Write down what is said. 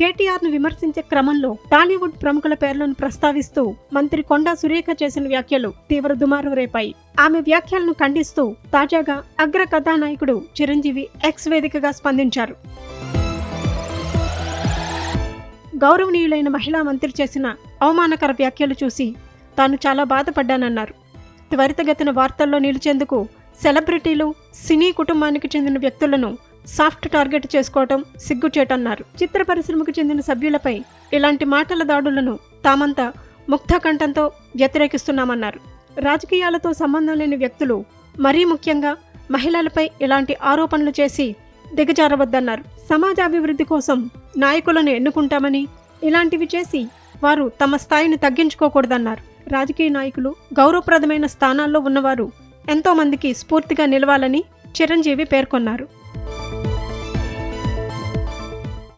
కేటీఆర్ను విమర్శించే క్రమంలో టాలీవుడ్ ప్రముఖుల పేర్లను ప్రస్తావిస్తూ మంత్రి కొండా సురేఖ చేసిన వ్యాఖ్యలు తీవ్ర దుమారం రేపాయి. ఆమె వ్యాఖ్యలను ఖండిస్తూ తాజాగా అగ్ర కథానాయకుడు చిరంజీవి ఎక్స్ వేదికగా స్పందించారు. గౌరవనీయులైన మహిళా మంత్రి చేసిన అవమానకర వ్యాఖ్యలు చూసి తాను చాలా బాధపడ్డానన్నారు. త్వరితగతిన వార్తల్లో నిలిచేందుకు సెలబ్రిటీలు సినీ కుటుంబానికి చెందిన వ్యక్తులను సాఫ్ట్ టార్గెట్ చేసుకోవటం సిగ్గుచేటన్నారు. చిత్ర పరిశ్రమకు చెందిన సభ్యులపై ఇలాంటి మాటల దాడులను తామంతా ముక్తకంఠంతో వ్యతిరేకిస్తున్నామన్నారు. రాజకీయాలతో సంబంధం లేని వ్యక్తులు మరీ ముఖ్యంగా మహిళలపై ఇలాంటి ఆరోపణలు చేసి దిగజారవద్దన్నారు. సమాజాభివృద్ధి కోసం నాయకులను ఎన్నుకుంటామని ఇలాంటివి చేసి వారు తమ స్థాయిని తగ్గించుకోకూడదన్నారు. రాజకీయ నాయకులు గౌరవప్రదమైన స్థానాల్లో ఉన్నవారు ఎంతోమందికి స్ఫూర్తిగా నిలవాలని చిరంజీవి పేర్కొన్నారు.